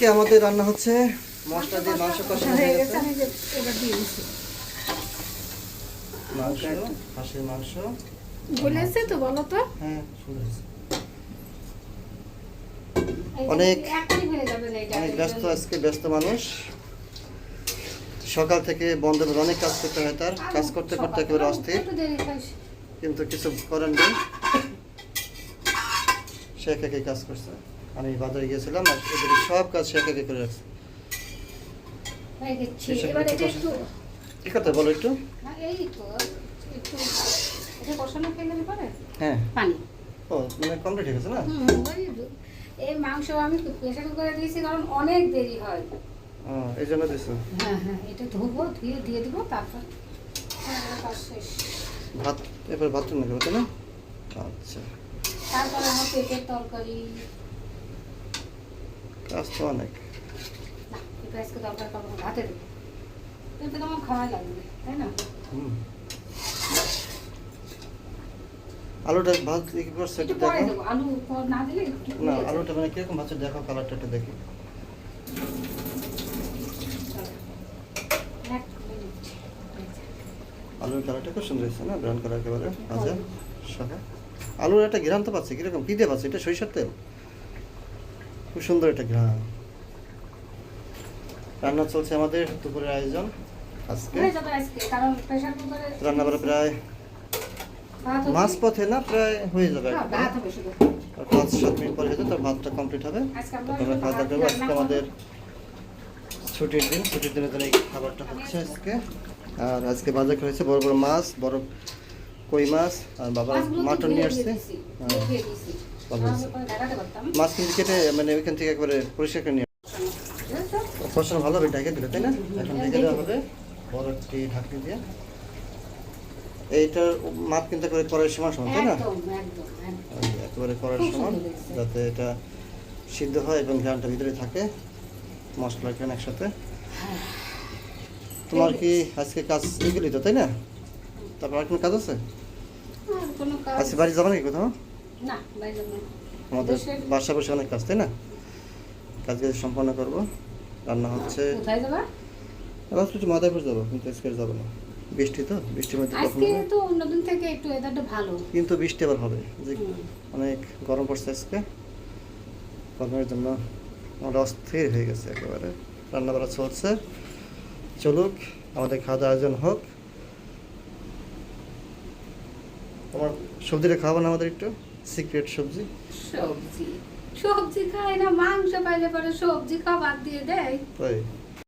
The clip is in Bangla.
আজকে আমাদের রান্না হচ্ছে মশলা দিয়ে মাংস কষা হয়ে গেছে মাংস হাঁসের মাংস। বলেছে তো বলো তো। হ্যাঁ অনেক- অনেক ব্যস্ত আজকে ব্যস্ত মানুষ। সকাল থেকে বন্ধ করে অনেক কাজ করতে হয় তার। কাজ করতে করতে একেবারে অস্থির। কিন্তু কিছু করার নেই। সে একা কাজ করছে। আমি বাজারে গিয়েছিলাম আর এদের সব কাজ সে একা করে রাখছে। কি কথা বলো একটু? হ্যাঁ পানি। ও মানে কমপ্লিট হয়ে গেছে না? হুম, ওই দু- এই মাংস আমি প্রেশার কুকারে দিয়েছি কারণ অনেক দেরি হয়। ও এই জন্য দিছো? হ্যাঁ হ্যাঁ এটা ধুবো ধুয়ে দিয়ে দিব তারপর হ্যাঁ, ভাত এবার ভাত রান্না করবে তাই না? আচ্ছা। তারপরে আমার পেঁপের তরকারি। কাজ তো অনেক করব না, আলুটা দেখো। আলুটা মানে কীরকম দেখো কালারটা একটু দেখি। আলুর কালারটা খুব সুন্দর হয়েছে না? ব্রাউন কালার একেবারে ভাজা সাদা। আলুর একটা ঘ্রাণ তো পাচ্ছে কীরকম? কি দিয়ে পাচ্ছে? এটা সরিষার তেল? খুব সুন্দর একটা ঘ্রাণ রান্না চলছে আমাদের দুপুরের আয়োজন আজকে। হয়ে রান্না করে প্রায় মাছ পথে না প্রায় হয়ে যাবে হ্যাঁ, পাঁচ সাত মিনিট পরে হয়তো তার ভাতটা কমপ্লিট হবে। তারপরে খাওয়া দাওয়া করব। আজকে আমাদের ছুটির দিন ছুটির দিনের জন্য এই খাবারটা হচ্ছে আজকে। আর আজকে বাজার করেছে বড় বড় মাছ বড় কই মাছ আর বাবা মাটন নিয়ে আসছে। হ্যাঁ। মাছ কিন্তু কেটে মানে ওইখান থেকে একবারে পরিষ্কার করে নিয়ে? ফসল ভালো হবে ঢেকে দিলে তাই না? এখন ঢেকে দেওয়া হবে বড় একটি ঢাকনি দিয়ে। এইটার মাছ কিন্তু একেবারে করার সময় সমান তাই না? একেবারে করার সমান যাতে এটা সিদ্ধ হয় এবং ঘ্রাণটা ভিতরে থাকে মশলা কেন একসাথে। তোমার কি আজকে কাজ এগুলি তো তাই না? তারপর আর কোনো কাজ আছে? আজকে বাড়ি যাব নাকি কোথাও? না, আমাদের বাসা বসে অনেক কাজ তাই না? কাজ সম্পন্ন করব। রান্না হচ্ছে কোথায় যাবা? আবার একটু মাদারপুর যাব কিন্তু আজকে যাব না। বৃষ্টি তো বৃষ্টির মধ্যে আজকে তো অন্যদিন থেকে একটু weatherটা ভালো। কিন্তু বৃষ্টি আবার হবে। যে অনেক গরম পড়ছে আজকে। গরমের জন্য আমরা অস্থির হয়ে গেছে একেবারে। রান্না বান্না চলছে। চলুক আমাদের খাওয়া আয়োজন হোক। তোমার সবজিটা খাওয়াবো না আমাদের একটু? সিক্রেট সবজি? সবজি। সবজি খায় না মাংস পাইলে পরে সবজি খাবার দিয়ে দেয়। তাই?